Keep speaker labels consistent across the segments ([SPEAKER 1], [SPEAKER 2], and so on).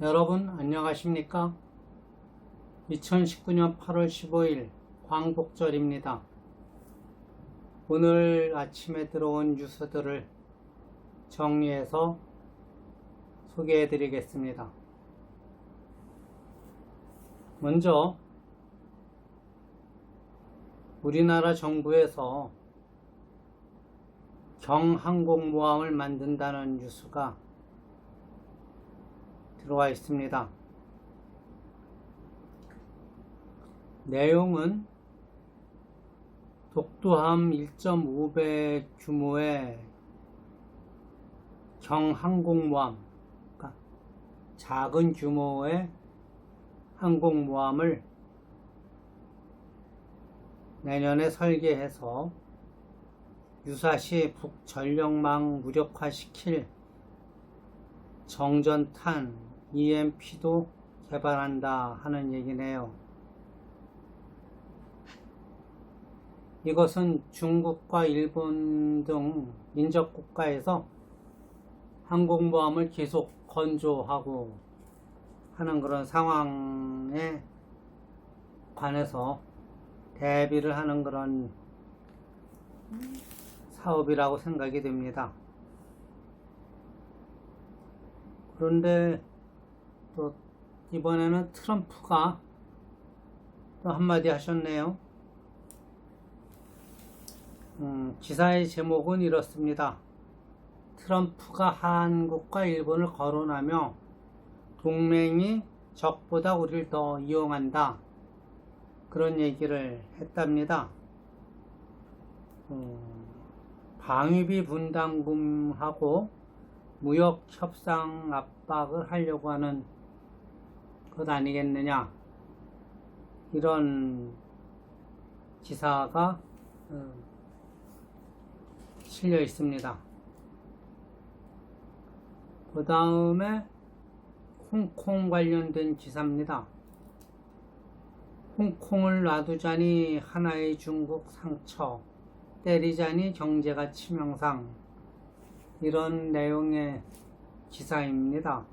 [SPEAKER 1] 여러분 안녕하십니까? 2019년 8월 15일 광복절입니다. 오늘 아침에 들어온 뉴스들을 정리해서 소개해 드리겠습니다. 먼저 우리나라 정부에서 경항공모함을 만든다는 뉴스가 들어와 있습니다. 내용은 독도함 1.5배 규모의 경항공모함, 그러니까 작은 규모의 항공모함을 내년에 설계해서 유사시 북전력망 무력화시킬 정전탄 EMP도 개발한다 하는 얘기네요. 이것은 중국과 일본 등 인접 국가에서 항공모함을 계속 건조하고 하는 그런 상황에 관해서 대비를 하는 그런 사업이라고 생각이 됩니다. 그런데 또 이번에는 트럼프가 또 한마디 하셨네요. 음, 기사의 제목은 이렇습니다. 트럼프가 한국과 일본을 거론하며 동맹이 적보다 우리를 더 이용한다. 그런 얘기를 했답니다. 음, 방위비 분담금하고 무역 협상 압박을 하려고 하는 것 아니겠느냐. 이런 기사가 어, 실려 있습니다. 그 다음에 홍콩 관련된 기사입니다. 홍콩을 놔두자니 하나의 중국 상처, 때리자니 경제가 치명상, 이런 내용의 기사입니다.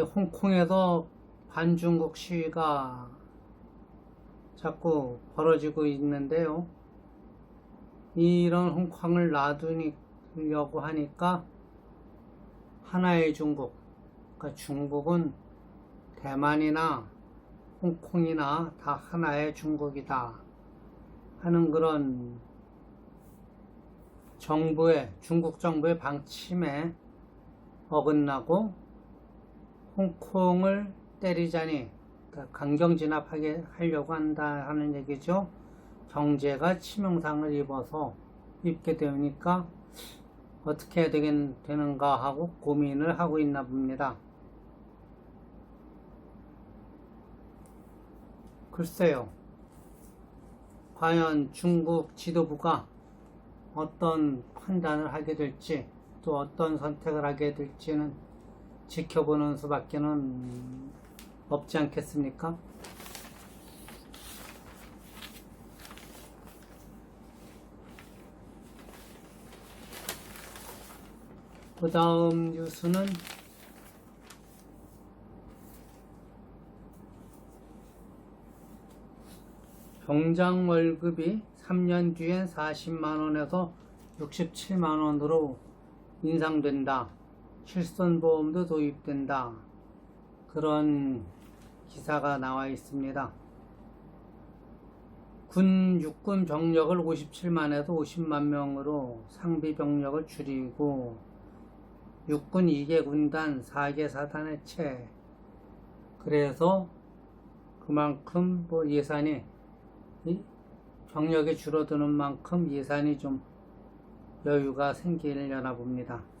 [SPEAKER 1] 홍콩에서 반중국 시위가 자꾸 벌어지고 있는데요. 이런 홍콩을 놔두려고 하니까 하나의 중국, 그러니까 중국은 대만이나 홍콩이나 다 하나의 중국이다 하는 그런 정부의 중국 정부의 방침에 어긋나고 홍콩을 때리자니 그러니까 강경 진압하게 하려고 한다 하는 얘기죠. 경제가 치명상을 입어서 입게 되니까 어떻게 해야 되긴 되는가 하고 고민을 하고 있나 봅니다. 글쎄요. 과연 중국 지도부가 어떤 판단을 하게 될지 또 어떤 선택을 하게 될지는 지켜보는 수밖에는 없지 않겠습니까? 그 다음 뉴스는 병장 월급이 3년 뒤엔 40만원에서 67만원으로 인상된다. 실손보험도 도입된다. 그런 기사가 나와 있습니다. 군 육군 병력을 57만에서 50만 명으로 상비 병력을 줄이고 육군 2개 군단 4개 사단 해체 그래서 그만큼 뭐 예산이 병력이 줄어드는 만큼 예산이 좀 여유가 생기려나 봅니다.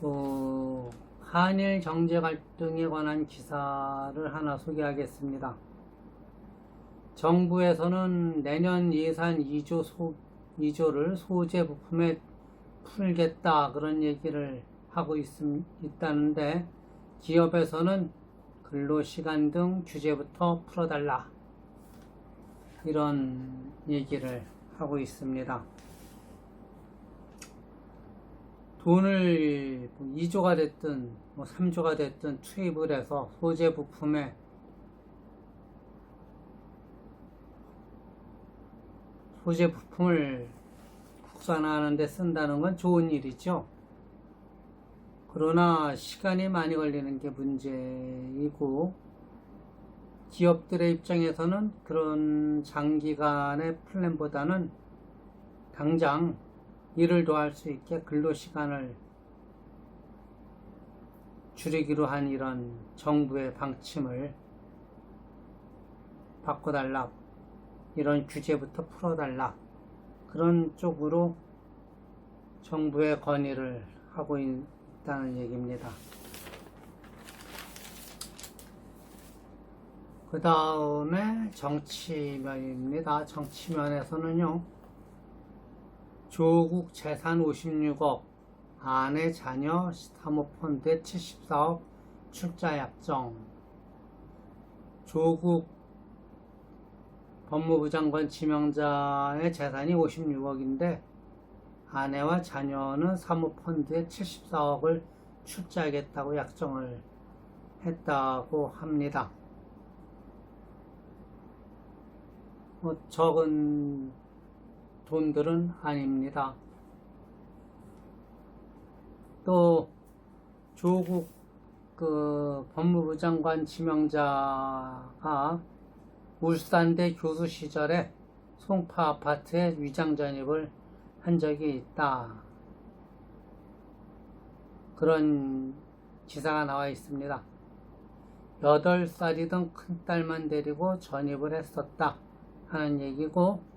[SPEAKER 1] 그 한일 경제 갈등에 관한 기사를 하나 소개하겠습니다. 정부에서는 내년 예산 2조 소, 2조를 소재 부품에 풀겠다 그런 얘기를 하고 있, 있다는데 기업에서는 근로시간 등 규제부터 풀어달라. 이런 얘기를 하고 있습니다. 돈을 2조가 됐든 뭐 3조가 됐든 투입을 해서 소재 부품에 소재 부품을 국산화하는 데 쓴다는 건 좋은 일이죠. 그러나 시간이 많이 걸리는 게 문제이고 기업들의 입장에서는 그런 장기간의 플랜보다는 당장 일을 더할 수 있게 근로시간을 줄이기로 한 이런 정부의 방침을 바꿔달라. 이런 규제부터 풀어달라. 그런 쪽으로 정부의 건의를 하고 있다는 얘기입니다. 그 다음에 정치면입니다. 정치면에서는요, 조국 재산 56억, 아내 자녀 사모펀드 74억 출자 약정, 조국 법무부 장관 지명자의 재산이 56억인데 아내와 자녀는 사모펀드에 74억을 출자하겠다고 약정을 했다고 합니다. 뭐 적은 돈들은 아닙니다. 또 조국 그 법무부 장관 지명자가 울산대 교수 시절에 송파 아파트에 위장 전입을 한 적이 있다. 그런 기사가 나와 있습니다. 8살이던 큰 딸만 데리고 전입을 했었다 하는 얘기고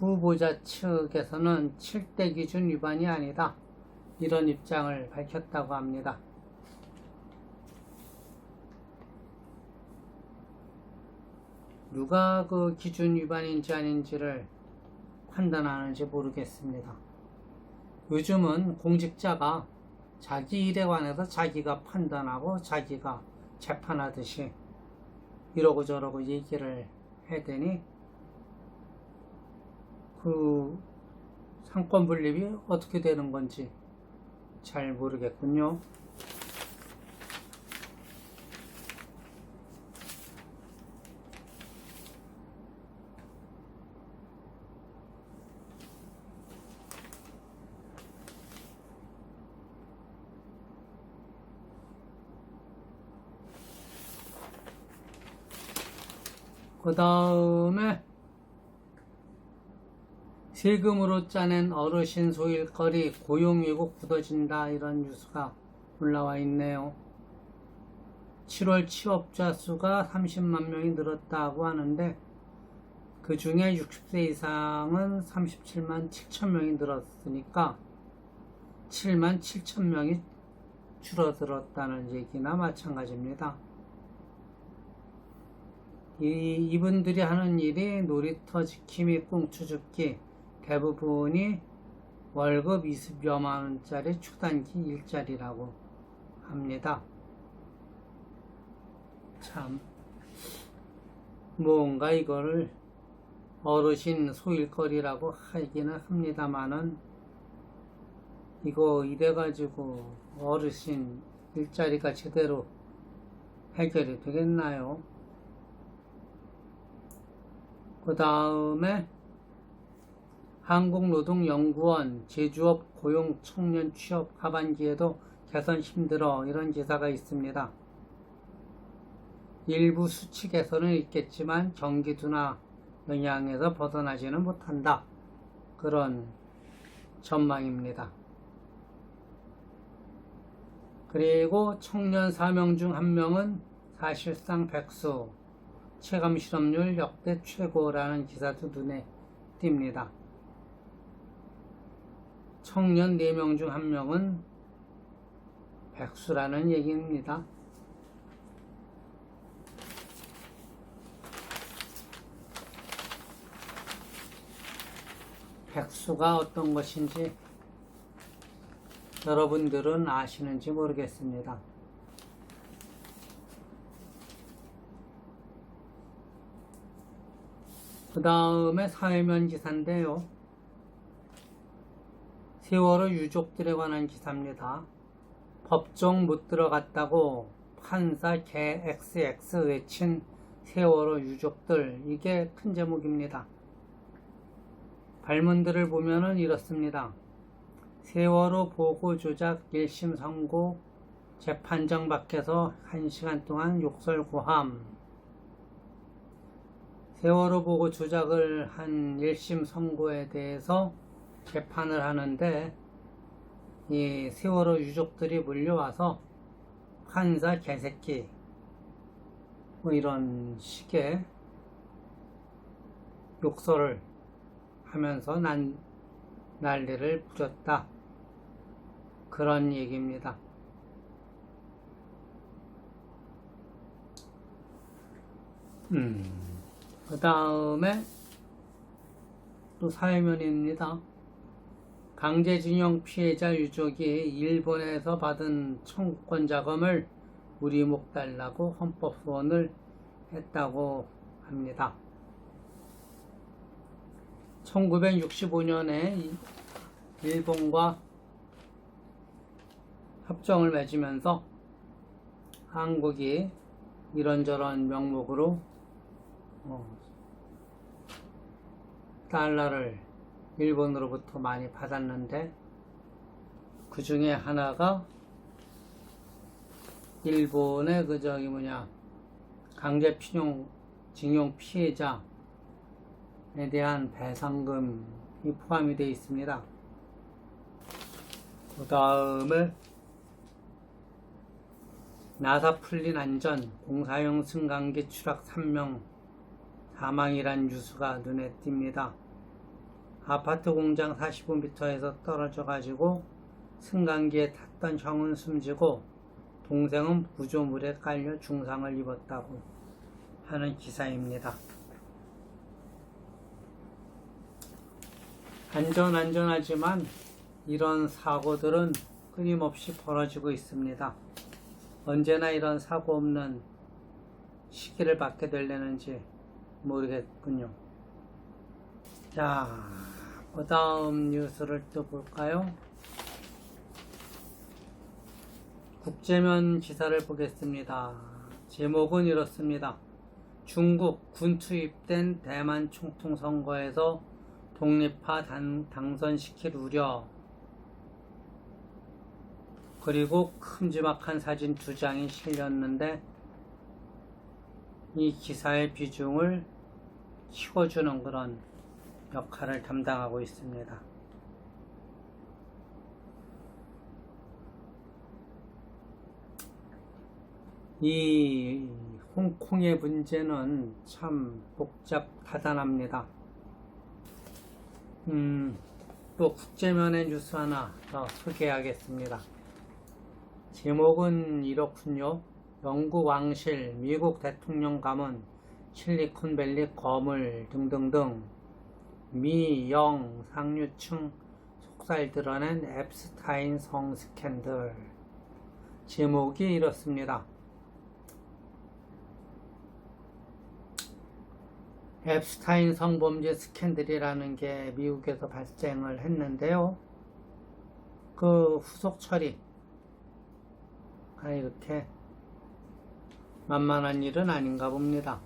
[SPEAKER 1] 후보자 측에서는 7대 기준 위반이 아니다. 이런 입장을 밝혔다고 합니다. 누가 그 기준 위반인지 아닌지를 판단하는지 모르겠습니다. 요즘은 공직자가 자기 일에 관해서 자기가 판단하고 자기가 재판하듯이 이러고 저러고 얘기를 해대니 그 상권 분립이 어떻게 되는 건지 잘 모르겠군요. 그 다음에 세금으로 짜낸 어르신 소일거리 고용위고 굳어진다 이런 뉴스가 올라와 있네요. 7월 취업자 수가 30만 명이 늘었다고 하는데 그 중에 60세 이상은 37만 7천 명이 늘었으니까 7만 7천 명이 줄어들었다는 얘기나 마찬가지입니다. 이, 이분들이 하는 일이 놀이터 지킴이 꽁추 줍기 대부분이 월급 20여만 원짜리 초단기 일자리라고 합니다. 참 뭔가 이거를 어르신 소일거리라고 하기는 합니다만은 이거 이래가지고 어르신 일자리가 제대로 해결이 되겠나요? 그 다음에 한국노동연구원 제주업 고용 청년 취업 하반기에도 개선 힘들어 이런 기사가 있습니다. 일부 수치 개선은 있겠지만 경기도나 영향에서 벗어나지는 못한다. 그런 전망입니다. 그리고 청년 4명 중 1명은 사실상 백수, 체감 실업률 역대 최고라는 기사도 눈에 띕니다. 청년 4명 중 1명은 백수라는 얘기입니다. 백수가 어떤 것인지 여러분들은 아시는지 모르겠습니다. 그 다음에 사회면기사인데요. 세월호 유족들에 관한 기사입니다. 법정 못 들어갔다고 판사 개 XX 외친 세월호 유족들 이게 큰 제목입니다. 발문들을 보면은 이렇습니다. 세월호 보고 조작 1심 선고 재판정 밖에서 1시간 동안 욕설 고함 세월호 보고 조작을 한 1심 선고에 대해서 재판을 하는데 이 세월호 유족들이 몰려와서 판사 개새끼 뭐 이런 식의 욕설을 하면서 난 난리를 부렸다. 그런 얘기입니다. 음, 그 다음에 또 사회면입니다. 강제징용 피해자 유족이 일본에서 받은 청구권 자금을 우리 목 달라고 헌법 소원을 했다고 합니다. 1965년에 일본과 협정을 맺으면서 한국이 이런저런 명목으로 어, 달러를 일본으로부터 많이 받았는데 그 중에 하나가 일본의 그 저기 뭐냐 강제 피용 징용 피해자에 대한 배상금이 포함이 되어 있습니다. 그 다음에 나사 풀린 안전 공사용 승강기 추락 3명 사망이란 뉴스가 눈에 띕니다. 아파트 공장 45m에서 떨어져 가지고 승강기에 탔던 형은 숨지고 동생은 구조물에 깔려 중상을 입었다고 하는 기사입니다. 안전 안전하지만 이런 사고들은 끊임없이 벌어지고 있습니다. 언제나 이런 사고 없는 시기를 받게 될려는지 모르겠군요. 자, 그 다음 뉴스를 또 볼까요? 국제면 기사를 보겠습니다. 제목은 이렇습니다. 중국 군 투입된 대만 총통 선거에서 독립파 단, 당선시킬 우려. 그리고 큼지막한 사진 두 장이 실렸는데 이 기사의 비중을 키워주는 그런 역할을 담당하고 있습니다. 이 홍콩의 문제는 참 복잡다단합니다. 음, 또 국제면의 뉴스 하나 더 소개하겠습니다. 제목은 이렇군요. 영국 왕실, 미국 대통령 가문, 실리콘밸리 거물 등등등 미, 영, 상류층 속살 드러낸 앱스타인 성 스캔들. 제목이 이렇습니다. 앱스타인 성범죄 스캔들이라는 게 미국에서 발생을 했는데요. 그 후속 처리가 이렇게 만만한 일은 아닌가 봅니다.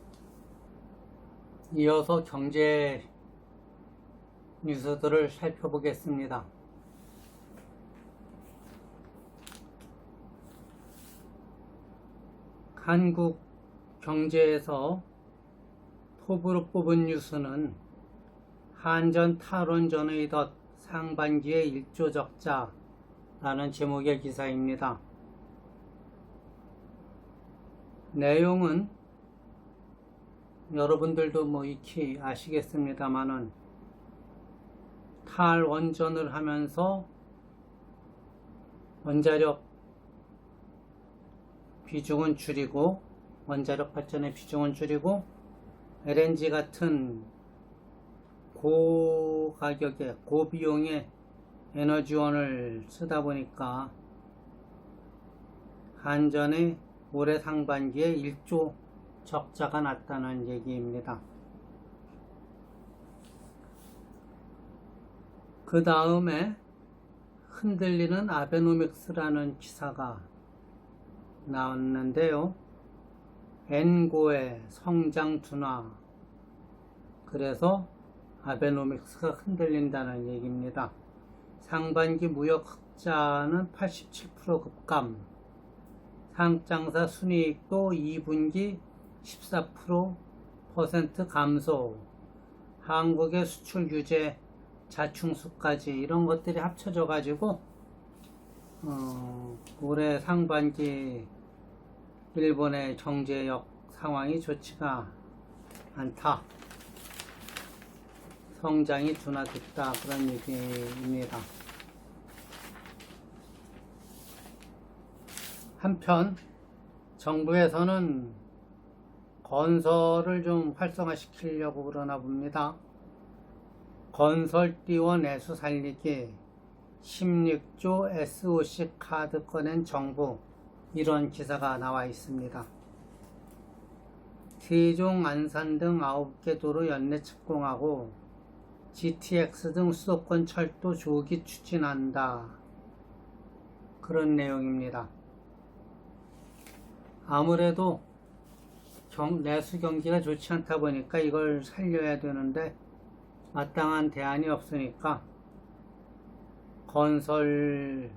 [SPEAKER 1] 이어서 경제 뉴스들을 살펴보겠습니다. 한국 경제에서 톱으로 뽑은 뉴스는 한전 탈원전의 덫 상반기에 1조 적자라는 제목의 기사입니다. 내용은 여러분들도 뭐 익히 아시겠습니다만은 탈원전을 하면서 원자력 비중은 줄이고 원자력 발전의 비중은 줄이고 LNG 같은 고가격의 고비용의 에너지원을 쓰다 보니까 한전의 올해 상반기에 1조 적자가 났다는 얘기입니다. 그 다음에 흔들리는 아베노믹스라는 기사가 나왔는데요. 엔고의 성장 둔화. 그래서 아베노믹스가 흔들린다는 얘기입니다. 상반기 무역 흑자는 87% 급감. 상장사 순이익도 2분기 14% 감소. 한국의 수출 규제 자충수까지 이런 것들이 합쳐져 가지고 어, 올해 상반기 일본의 경제역 상황이 좋지가 않다. 성장이 둔화됐다. 그런 얘기입니다. 한편 정부에서는 건설을 좀 활성화시키려고 그러나 봅니다. 건설띠원 내수 살리기 16조 SOC 카드 꺼낸 정부 이런 기사가 나와 있습니다. 세종, 안산 등 9개 도로 연내 착공하고 GTX 등 수도권 철도 조기 추진한다. 그런 내용입니다. 아무래도 경, 내수 경기가 좋지 않다 보니까 이걸 살려야 되는데 마땅한 대안이 없으니까 건설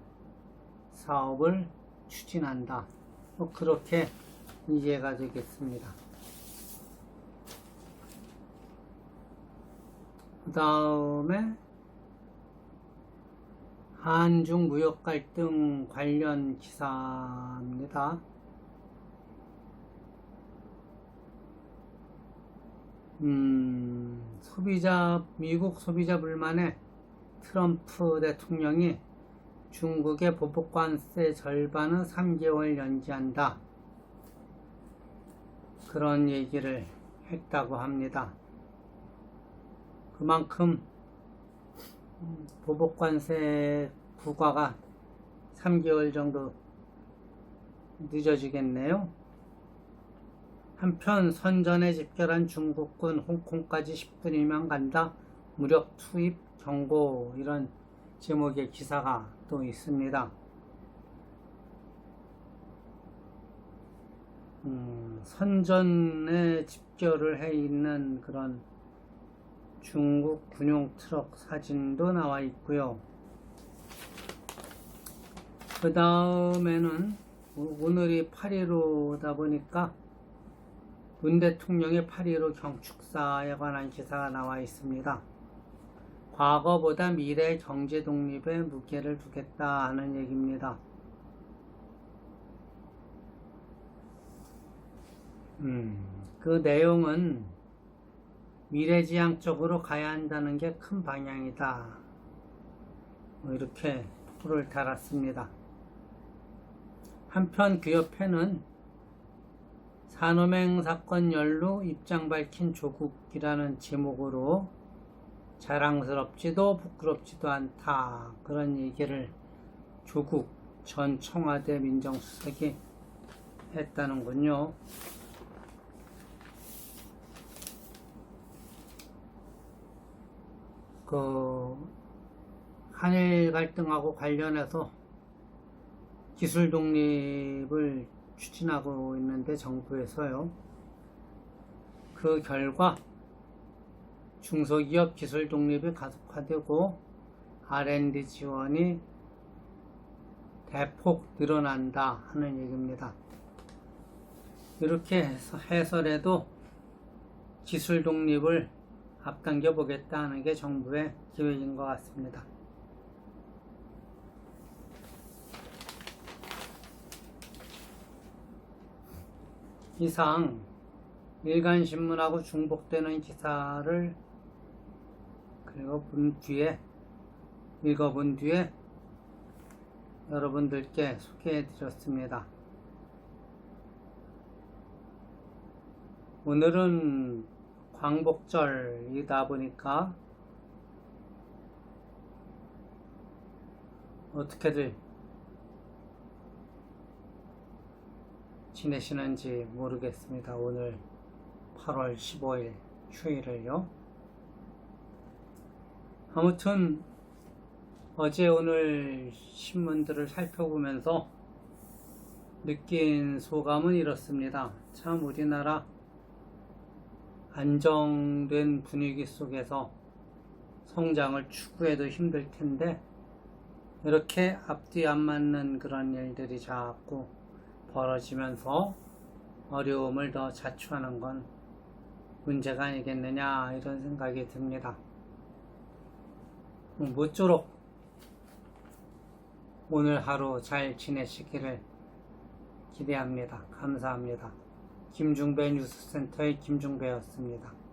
[SPEAKER 1] 사업을 추진한다. 뭐 그렇게 이해가 되겠습니다. 그 다음에 한중 무역 갈등 관련 기사입니다. 음, 소비자, 미국 소비자 불만에 트럼프 대통령이 중국의 보복관세 절반은 3개월 연기한다. 그런 얘기를 했다고 합니다. 그만큼 보복관세 부과가 3개월 정도 늦어지겠네요. 한편 선전에 집결한 중국군 홍콩까지 10분이면 간다. 무력 투입 경고 이런 제목의 기사가 또 있습니다. 음, 선전에 집결을 해 있는 그런 중국 군용 트럭 사진도 나와 있고요. 그 다음에는 오늘이 8.15다 보니까 문 대통령의 8.15 경축사에 관한 기사가 나와 있습니다. 과거보다 미래 경제 독립에 무게를 두겠다 하는 얘기입니다. 음, 그 내용은 미래지향적으로 가야 한다는 게 큰 방향이다. 뭐 이렇게 풀을 달았습니다. 한편 그 옆에는 산호맹 사건 연루 입장 밝힌 조국이라는 제목으로 자랑스럽지도 부끄럽지도 않다. 그런 얘기를 조국 전 청와대 민정수석이 했다는군요. 그 한일 갈등하고 관련해서 기술 독립을 추진하고 있는데 정부에서요. 그 결과 중소기업 기술 독립이 가속화되고 R&D 지원이 대폭 늘어난다 하는 얘기입니다. 이렇게 해서 해설해도 기술 독립을 앞당겨 보겠다 하는 게 정부의 계획인 것 같습니다. 이상 일간신문하고 중복되는 기사를 읽어본 뒤에 읽어본 뒤에 여러분들께 소개해 드렸습니다. 오늘은 광복절이다 보니까 어떻게들 지내시는지 모르겠습니다. 오늘 8월 15일 휴일을요. 아무튼 어제 오늘 신문들을 살펴보면서 느낀 소감은 이렇습니다. 참 우리나라 안정된 분위기 속에서 성장을 추구해도 힘들 텐데 이렇게 앞뒤 안 맞는 그런 일들이 자꾸 벌어지면서 어려움을 더 자초하는 건 문제가 아니겠느냐 이런 생각이 듭니다. 음, 모쪼록 오늘 하루 잘 지내시기를 기대합니다. 감사합니다. 김중배 뉴스센터의 김중배였습니다.